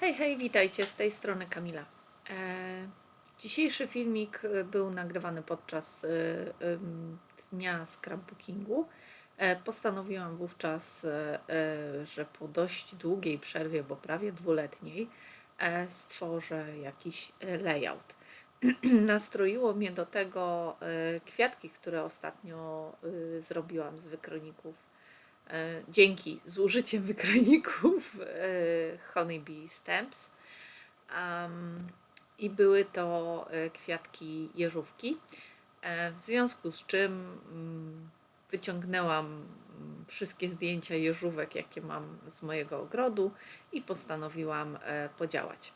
Hej, hej, witajcie z tej strony Kamila. E, dzisiejszy filmik e, był nagrywany podczas e, dnia scrapbookingu. Postanowiłam wówczas, że po dość długiej przerwie, bo prawie dwuletniej, stworzę jakiś layout. Nastroiło mnie do tego kwiatki, które ostatnio zrobiłam z wykroników dzięki z użyciem wykrojników e, Honeybee Stamps. Am, I były to e, kwiatki jeżówki. E, W związku z czym mm, wyciągnęłam mm, wszystkie zdjęcia jeżówek, jakie mam z mojego ogrodu i postanowiłam e, podziałać.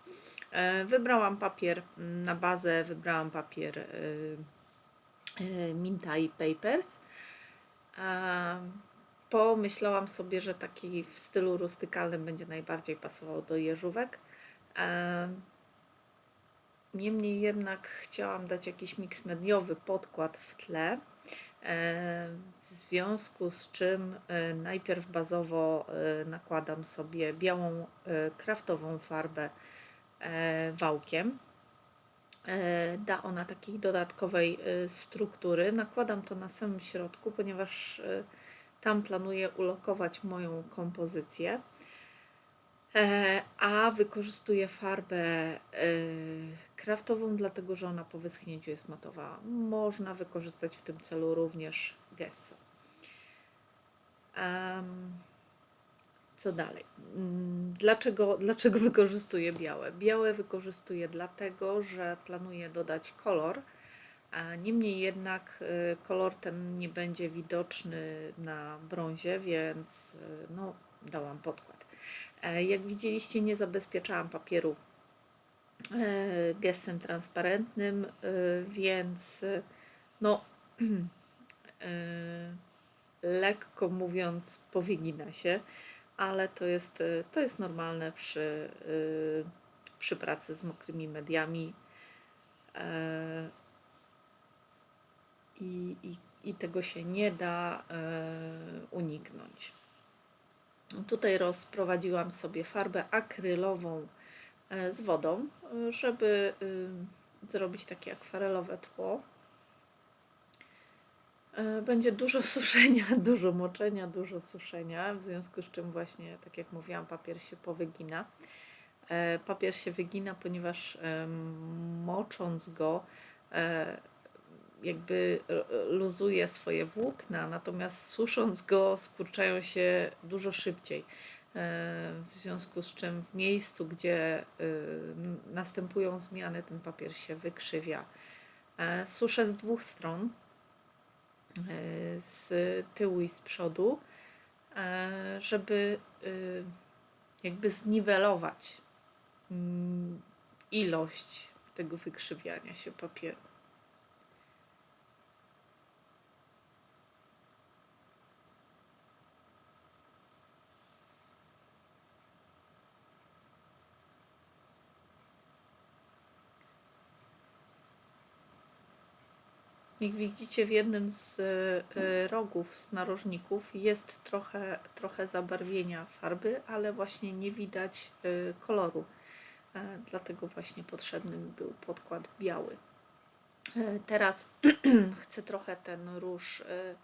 E, Wybrałam papier na bazę, wybrałam papier e, e, Mintai Papers. Pomyślałam sobie, że taki w stylu rustykalnym będzie najbardziej pasował do jeżówek. Em, Niemniej jednak chciałam dać jakiś miks mediowy podkład w tle. W związku z czym e, najpierw bazowo e, nakładam sobie białą e, kraftową farbę wałkiem. Da ona takiej dodatkowej struktury. Nakładam to na samym środku, ponieważ tam planuję ulokować moją kompozycję. E, A wykorzystuję farbę e, kraftową, dlatego że ona po wyschnięciu jest matowa. Można wykorzystać w tym celu również gesso. Em, Co dalej? Dlaczego, dlaczego wykorzystuję białe? Białe wykorzystuję dlatego, że planuję dodać kolor. A Niemniej jednak y, kolor ten nie będzie widoczny na brązie, więc y, no, dałam podkład. E, Jak widzieliście, nie zabezpieczałam papieru e, gesem transparentnym, y, więc no y, lekko mówiąc powygina się, ale to jest, to jest normalne przy, przy pracy z mokrymi mediami. E, i, i, i tego się nie da e, uniknąć. Tutaj rozprowadziłam sobie farbę akrylową e, z wodą, e, żeby y, zrobić takie akwarelowe tło. E, Będzie dużo suszenia, dużo moczenia, dużo suszenia, w związku z czym właśnie, tak jak mówiłam, papier się powygina. E, Papier się wygina, ponieważ mocząc go, e, jakby luzuje swoje włókna, natomiast susząc go skurczają się dużo szybciej. E, W związku z czym w miejscu, gdzie e, następują zmiany, ten papier się wykrzywia. E, Suszę z dwóch stron, z tyłu i z przodu, żeby e, jakby zniwelować mm, ilość tego wykrzywiania się papieru. Jak widzicie, w jednym z e, rogów, z narożników jest trochę, trochę zabarwienia farby, ale właśnie nie widać e, koloru. E, Dlatego właśnie potrzebny był podkład biały. E, Teraz chcę trochę ten róż e,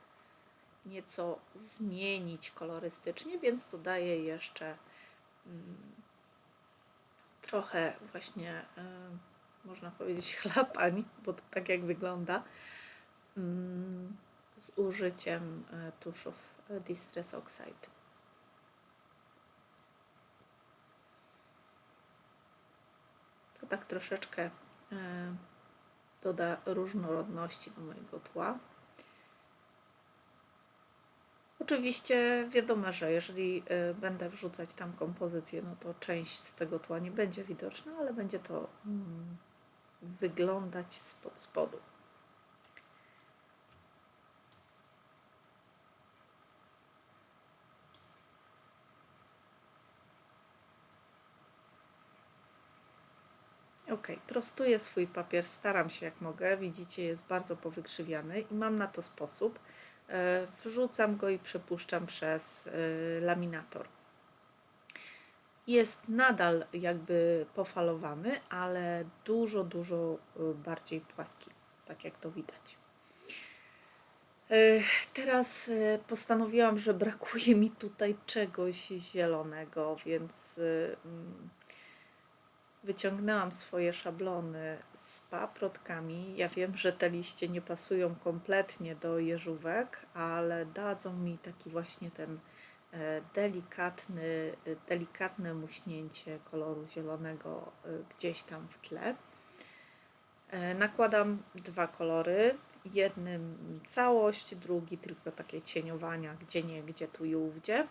nieco zmienić kolorystycznie, więc dodaję jeszcze mm, trochę właśnie, e, można powiedzieć, chlapań, bo to tak jak wygląda z użyciem e, tuszów e, Distress Oxide. To tak troszeczkę e, doda różnorodności do mojego tła. Oczywiście wiadomo, że jeżeli będę wrzucać tam kompozycję, no to część z tego tła nie będzie widoczna, ale będzie to mm, wyglądać spod spodu. Ok, prostuję swój papier, staram się jak mogę. Widzicie, jest bardzo powykrzywiany i mam na to sposób. E, Wrzucam go i przepuszczam przez e, laminator. jest nadal jakby pofalowany, ale dużo, dużo y, bardziej płaski, tak jak to widać. Teraz postanowiłam, że brakuje mi tutaj czegoś zielonego, więc mm, wyciągnęłam swoje szablony z paprotkami. Ja wiem, że te liście nie pasują kompletnie do jeżówek, ale dadzą mi taki właśnie ten e, delikatny, e, delikatne muśnięcie koloru zielonego e, gdzieś tam w tle. Nakładam dwa kolory. Jednym całość, drugi tylko takie cieniowania, gdzie nie, gdzie tu i ówdzie.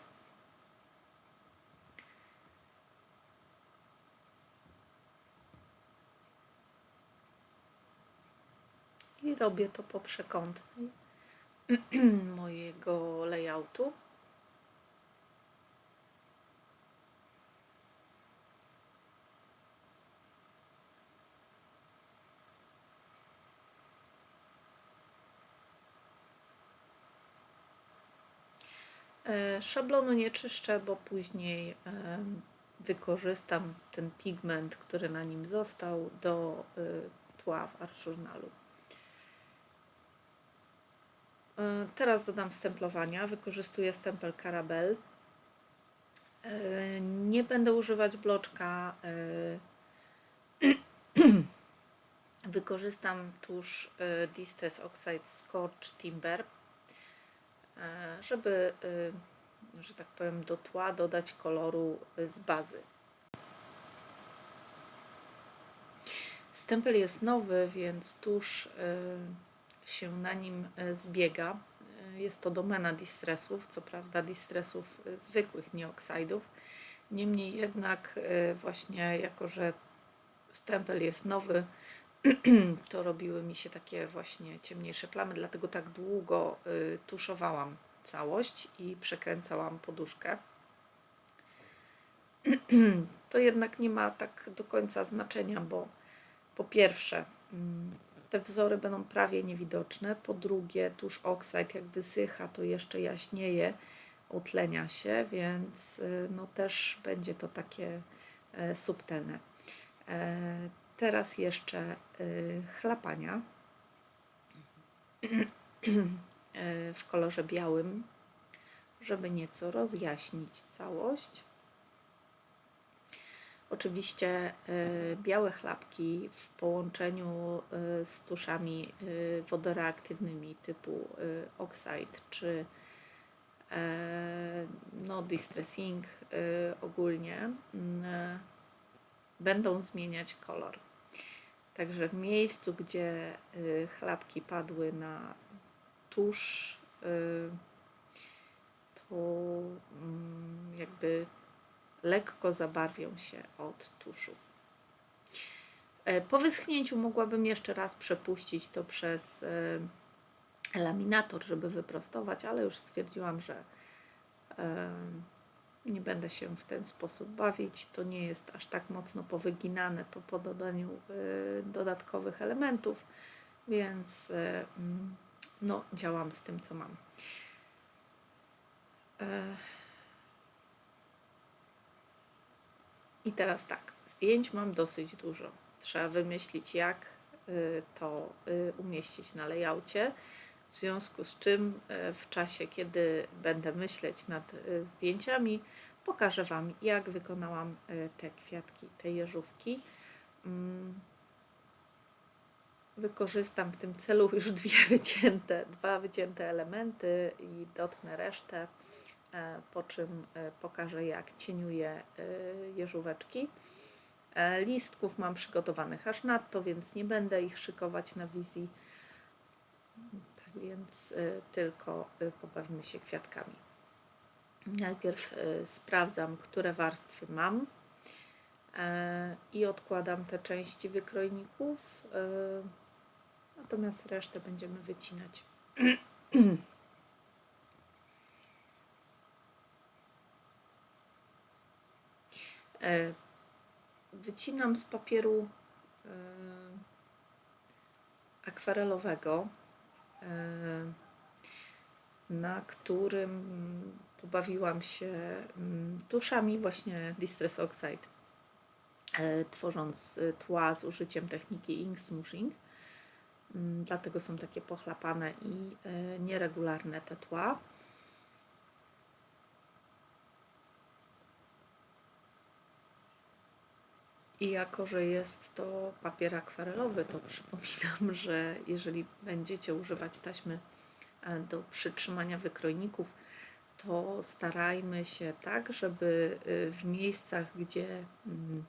Robię to po przekątnej mojego layoutu. E, Szablonu nie czyszczę, bo później em, wykorzystam ten pigment, który na nim został, do y, tła w Art. E, Teraz dodam stemplowania. Wykorzystuję stempel Carabel. E, Nie będę używać bloczka. e, Wykorzystam e, Distress Oxide Scorch Timber, żeby, że tak powiem, do tła dodać koloru z bazy. Stempel jest nowy, więc e, się na nim e, zbiega. E, Jest to domena distressów, co prawda distressów e, zwykłych, nie. Niemniej jednak właśnie jako, że stempel jest nowy, to robiły mi się takie właśnie ciemniejsze plamy, dlatego tak długo tuszowałam całość i przekręcałam poduszkę. To jednak nie ma tak do końca znaczenia, bo po pierwsze mm, te wzory będą prawie niewidoczne, po drugie tusz oxide jak wysycha to jeszcze jaśnieje, utlenia się, więc y, no też będzie to takie e, subtelne. E, Teraz jeszcze y, chlapania e, w kolorze białym, żeby nieco rozjaśnić całość. Oczywiście y, białe chlapki w połączeniu y, z tuszami y, wodoreaktywnymi typu oxide czy e, no, distressing ogólnie y, będą zmieniać kolor. Także w miejscu, gdzie chlapki padły na tusz, to mm, jakby lekko zabarwią się od tuszu. E, Po wyschnięciu mogłabym jeszcze raz przepuścić to przez y, laminator, żeby wyprostować, ale już stwierdziłam, że e, nie będę się w ten sposób bawić. To nie jest aż tak mocno powyginane po, po dodaniu dodatkowych elementów, więc mm, no, działam z tym, co mam. I teraz tak, zdjęć mam dosyć dużo. Trzeba wymyślić, jak y, to y, umieścić na layoutie. W związku z czym y, w czasie, kiedy będę myśleć nad zdjęciami, pokażę Wam, jak wykonałam te kwiatki, te jeżówki. Mm, Wykorzystam w tym celu już dwie wycięte, dwa wycięte elementy i dotnę resztę, po czym e, pokażę, jak cieniuję e, jeżóweczki. E, Listków mam przygotowanych aż nadto, więc nie będę ich szykować na wizji. Tak więc tylko y, pobawimy się kwiatkami. Najpierw sprawdzam, które warstwy mam e, i odkładam te części wykrojników, natomiast resztę będziemy wycinać. Wycinam z papieru y, akwarelowego, y, na którym pobawiłam się mm, tuszami właśnie Distress Oxide, e, tworząc e, tła z użyciem techniki ink smooshing. Mm, Dlatego są takie pochlapane i e, nieregularne te tła. I jako, że jest to papier akwarelowy, to przypominam, że jeżeli będziecie używać taśmy e, do przytrzymania wykrojników, to starajmy się tak, żeby y, w miejscach, gdzie, mm,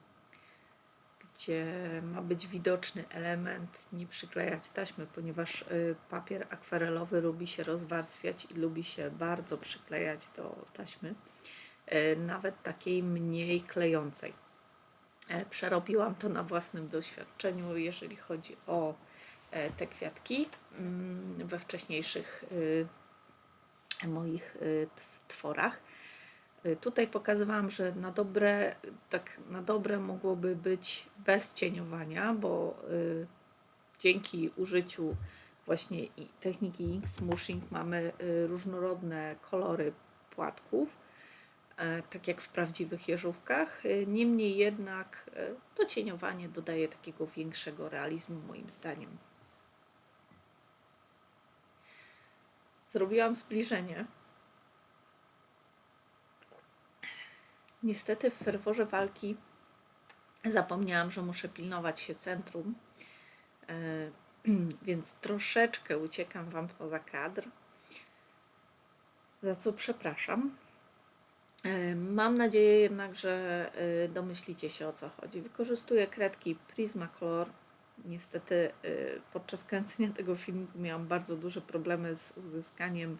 gdzie ma być widoczny element, nie przyklejać taśmy, ponieważ y, papier akwarelowy lubi się rozwarstwiać i lubi się bardzo przyklejać do taśmy, y, nawet takiej mniej klejącej. E, Przerobiłam to na własnym doświadczeniu, jeżeli chodzi o e, te kwiatki mm, we wcześniejszych y, moich tw- tworach. Tutaj pokazywałam, że na dobre, tak na dobre mogłoby być bez cieniowania, bo dzięki użyciu właśnie techniki ink smooshing mamy różnorodne kolory płatków, e, tak jak w prawdziwych jeżówkach. Y, Niemniej jednak e, to cieniowanie dodaje takiego większego realizmu moim zdaniem. Zrobiłam zbliżenie. Niestety w ferworze walki zapomniałam, że muszę pilnować się centrum, e, więc troszeczkę uciekam Wam poza kadr, za co przepraszam. E, Mam nadzieję jednak, że e, domyślicie się o co chodzi. Wykorzystuję kredki Prismacolor. Niestety e, podczas kręcenia tego filmiku miałam bardzo duże problemy z uzyskaniem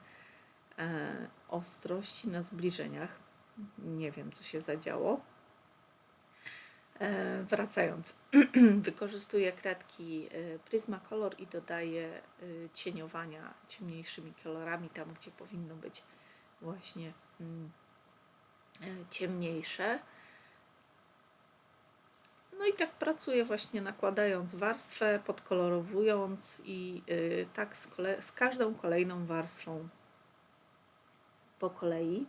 ostrości na zbliżeniach. Nie wiem, co się zadziało. Wracając, wykorzystuję kredki Prismacolor i dodaję cieniowania ciemniejszymi kolorami tam, gdzie powinno być właśnie mm, ciemniejsze. No i tak pracuję właśnie nakładając warstwę, podkolorowując i y, tak z, kole- z każdą kolejną warstwą po kolei.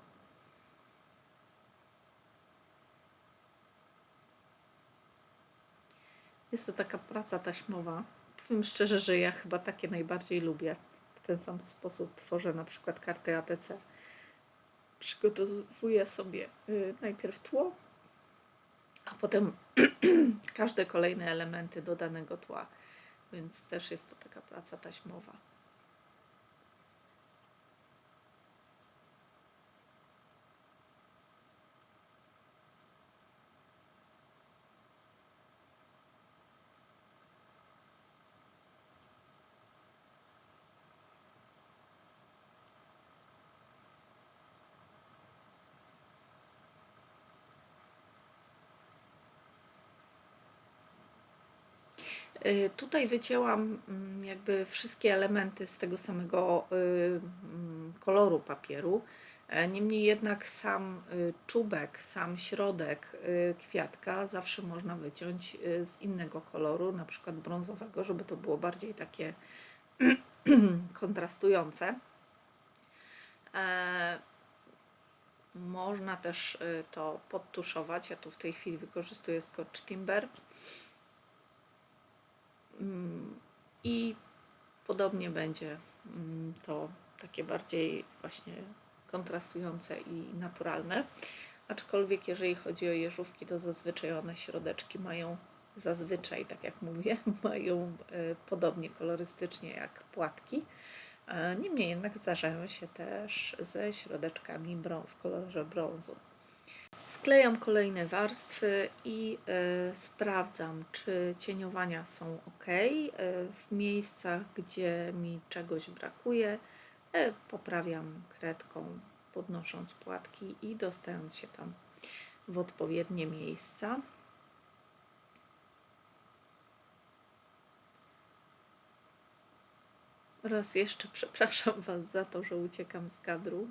Jest to taka praca taśmowa. Powiem szczerze, że ja chyba takie najbardziej lubię. W ten sam sposób tworzę na przykład karty ATC. Przygotowuję sobie y, najpierw tło, a potem każde kolejne elementy do danego tła. Więc też jest to taka praca taśmowa. Y, Tutaj wycięłam mm, jakby wszystkie elementy z tego samego y, mm, koloru papieru. E, Niemniej jednak sam y, czubek, sam środek y, kwiatka zawsze można wyciąć z innego koloru, na przykład brązowego, żeby to było bardziej takie kontrastujące. E, Można też to podtuszować. Ja tu w tej chwili wykorzystuję Scotch Timber. I podobnie będzie mm, to takie bardziej właśnie kontrastujące i naturalne. Aczkolwiek jeżeli chodzi o jeżówki, to zazwyczaj one środeczki mają zazwyczaj, tak jak mówię, mają e, podobnie kolorystycznie jak płatki. E, Niemniej jednak zdarzają się też ze środeczkami w kolorze brązu. Sklejam kolejne warstwy i e, sprawdzam, czy cieniowania są ok. E, w miejscach, gdzie mi czegoś brakuje, e, poprawiam kredką, podnosząc płatki i dostając się tam w odpowiednie miejsca. Raz jeszcze przepraszam Was za to, że uciekam z kadru.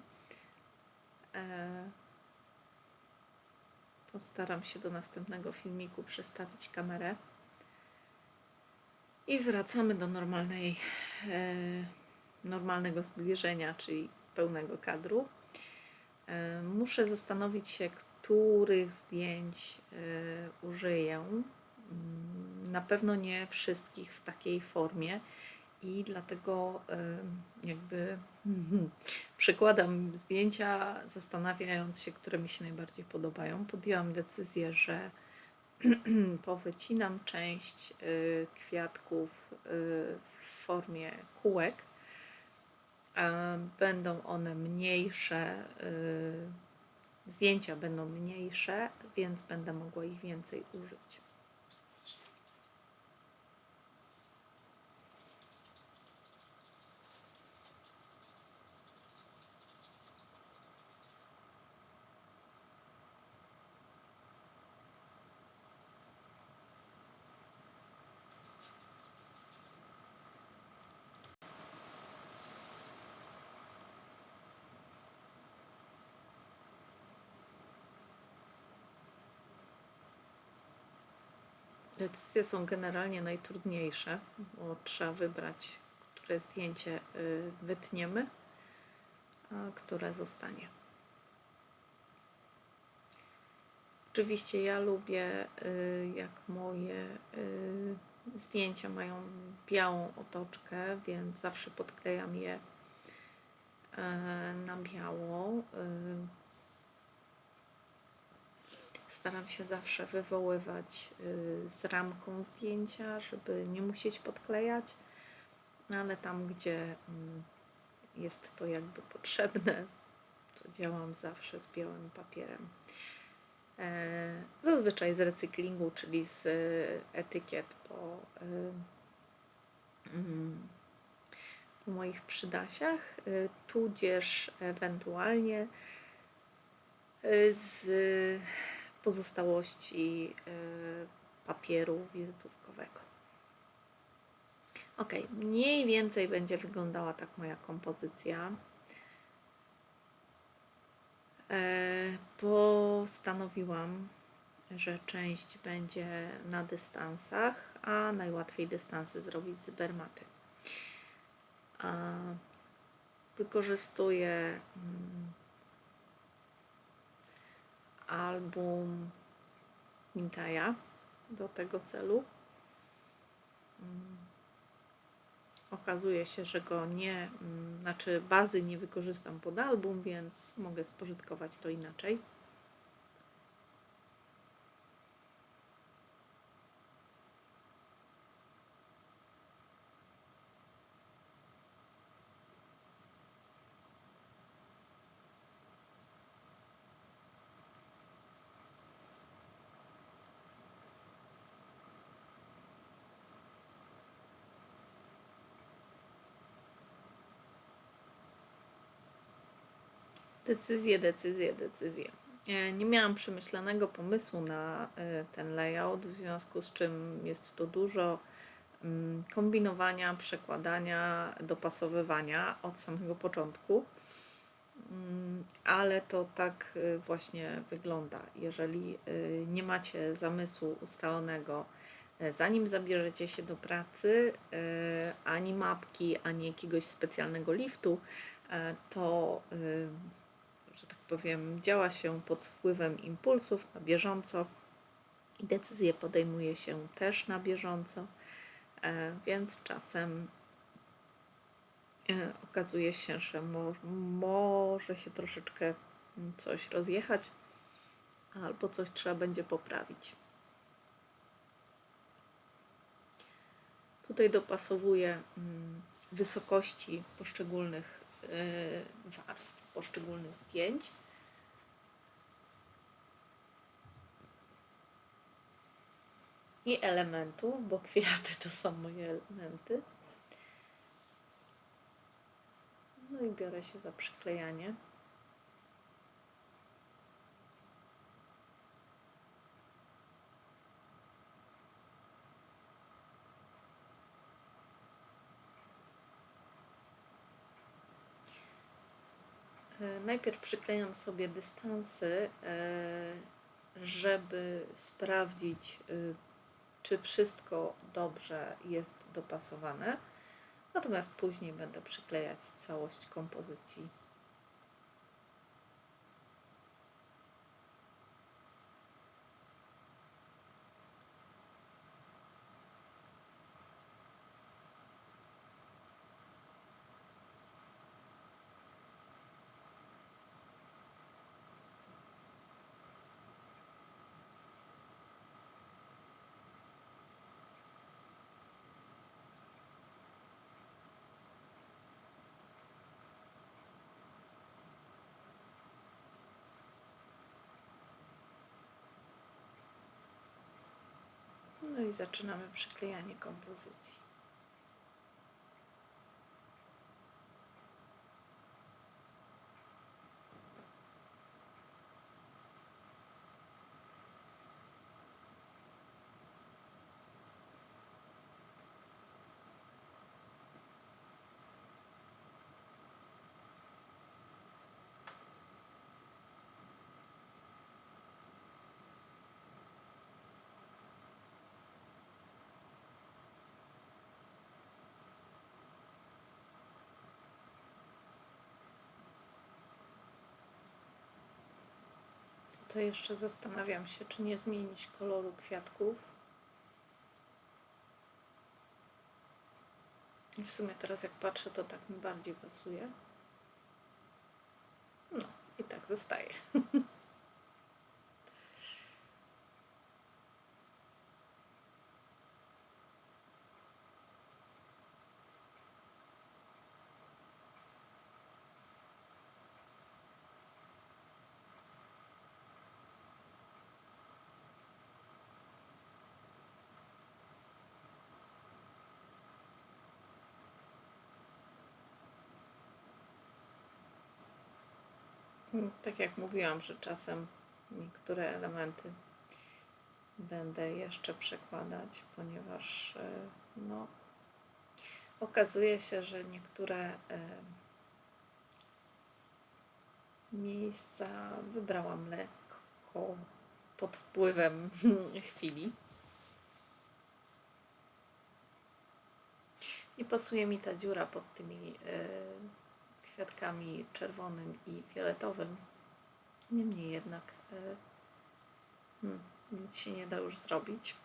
E, Postaram się do następnego filmiku przestawić kamerę. I wracamy do normalnej, e, normalnego zbliżenia, czyli pełnego kadru. E, Muszę zastanowić się, których zdjęć e, użyję. Mm, Na pewno nie wszystkich w takiej formie i dlatego jakby przykładam zdjęcia, zastanawiając się, które mi się najbardziej podobają. Podjęłam decyzję, że powycinam część y, kwiatków y, w formie kółek. Będą one mniejsze, y, zdjęcia będą mniejsze, więc będę mogła ich więcej użyć. Decyzje są generalnie najtrudniejsze, bo trzeba wybrać, które zdjęcie y, wytniemy, a które zostanie. Oczywiście ja lubię, y, jak moje y, zdjęcia mają białą otoczkę, więc zawsze podklejam je e, na biało. Staram się zawsze wywoływać y, z ramką zdjęcia, żeby nie musieć podklejać, no ale tam, gdzie mm, jest to jakby potrzebne, to działam zawsze z białym papierem. E, Zazwyczaj z recyklingu, czyli z y, etykiet po, y, mm, po moich przydasiach, tudzież ewentualnie z pozostałości y, papieru wizytówkowego. Ok, mniej więcej będzie wyglądała tak moja kompozycja. E, Postanowiłam, że część będzie na dystansach, a najłatwiej dystansy zrobić z bermaty. Wykorzystuję mm, album Mintaja do tego celu. Mm. Okazuje się, że go nie, mm, znaczy bazy nie wykorzystam pod album, więc mogę spożytkować to inaczej. Decyzje, decyzje, decyzje. E, Nie miałam przemyślanego pomysłu na e, ten layout, w związku z czym jest to dużo mm, kombinowania, przekładania, dopasowywania od samego początku. Mm, Ale to tak e, właśnie wygląda. Jeżeli nie macie zamysłu ustalonego, zanim zabierzecie się do pracy, ani mapki, ani jakiegoś specjalnego liftu, to że tak powiem, działa się pod wpływem impulsów na bieżąco i decyzje podejmuje się też na bieżąco, e, więc czasem e, okazuje się, że mo może się troszeczkę coś rozjechać albo coś trzeba będzie poprawić. Tutaj dopasowuję mm, wysokości poszczególnych warstw, poszczególnych zdjęć. I elementów, bo kwiaty to są moje elementy. No i biorę się za przyklejanie. Najpierw przyklejam sobie dystansy, e, żeby sprawdzić, y, czy wszystko dobrze jest dopasowane. Natomiast później będę przyklejać całość kompozycji. I zaczynamy przyklejanie kompozycji. To jeszcze zastanawiam się, czy nie zmienić koloru kwiatków. I w sumie teraz jak patrzę, to tak mi bardziej pasuje. No i tak zostaje. Tak jak mówiłam, że czasem niektóre elementy będę jeszcze przekładać, ponieważ e, no, okazuje się, że niektóre e, miejsca wybrałam lekko pod wpływem chwili. Nie pasuje mi ta dziura pod tymi e, kwiatkami czerwonym i fioletowym. Niemniej jednak e, hmm, nic się nie da już zrobić.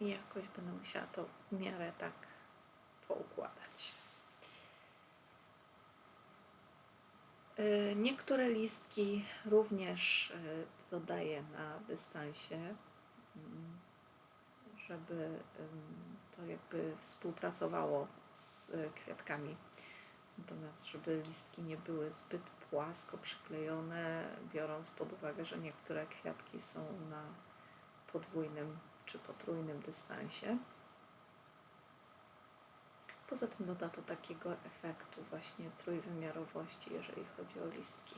I jakoś będę musiała to w miarę tak poukładać. Niektóre listki również e, dodaję na dystansie, mm, żeby to jakby współpracowało z kwiatkami. Natomiast żeby listki nie były zbyt płasko przyklejone, biorąc pod uwagę, że niektóre kwiatki są na podwójnym czy potrójnym dystansie. Poza tym doda to takiego efektu właśnie trójwymiarowości, jeżeli chodzi o listki.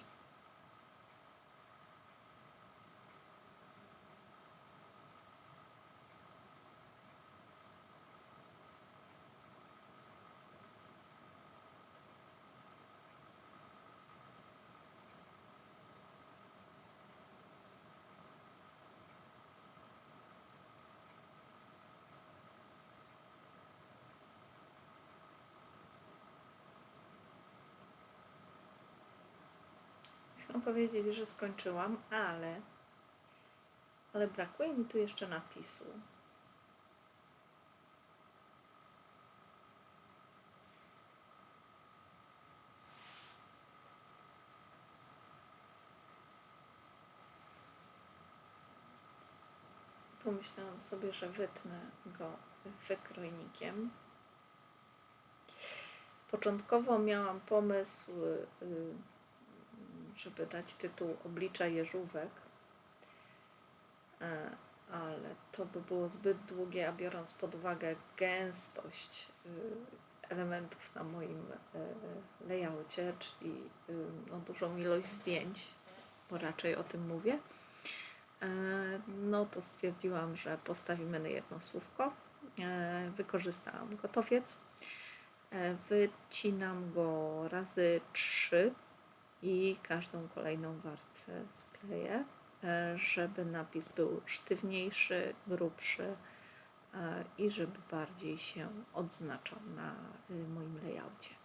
Muszę powiedzieć, że skończyłam, ale, ale brakuje mi tu jeszcze napisu. Pomyślałam sobie, że wytnę go wykrojnikiem. Początkowo miałam pomysł y, żeby dać tytuł Oblicza Jeżówek, e, ale to by było zbyt długie, a biorąc pod uwagę gęstość y, elementów na moim e, layoutie, czyli y, no, dużą ilość zdjęć, bo raczej o tym mówię, e, no to stwierdziłam, że postawimy na jedno słówko. Wykorzystałam gotowiec. Wycinam go razy trzy i każdą kolejną warstwę skleję, e, żeby napis był sztywniejszy, grubszy e, i żeby bardziej się odznaczał na y, moim layoutie.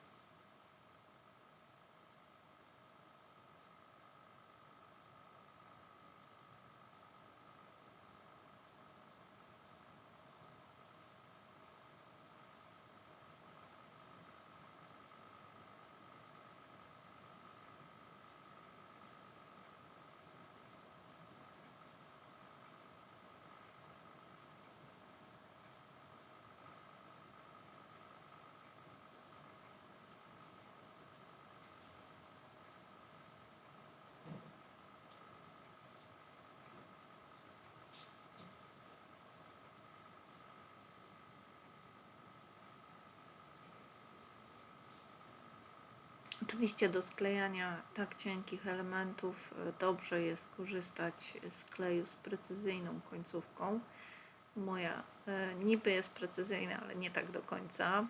Oczywiście do sklejania tak cienkich elementów e, dobrze jest korzystać z kleju z precyzyjną końcówką. Moja e, niby jest precyzyjna, ale nie tak do końca.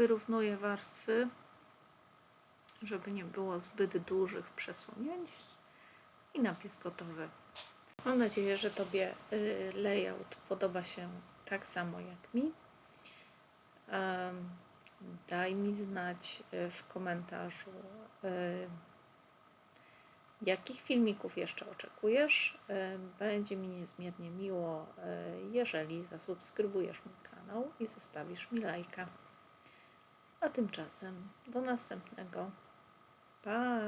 Wyrównuję warstwy, żeby nie było zbyt dużych przesunięć. I napis gotowy. Mam nadzieję, że Tobie y, layout podoba się tak samo jak mi. Daj mi znać y, w komentarzu, y, jakich filmików jeszcze oczekujesz. Będzie mi niezmiernie miło, jeżeli zasubskrybujesz mój kanał i zostawisz mi lajka. A tymczasem do następnego. Pa!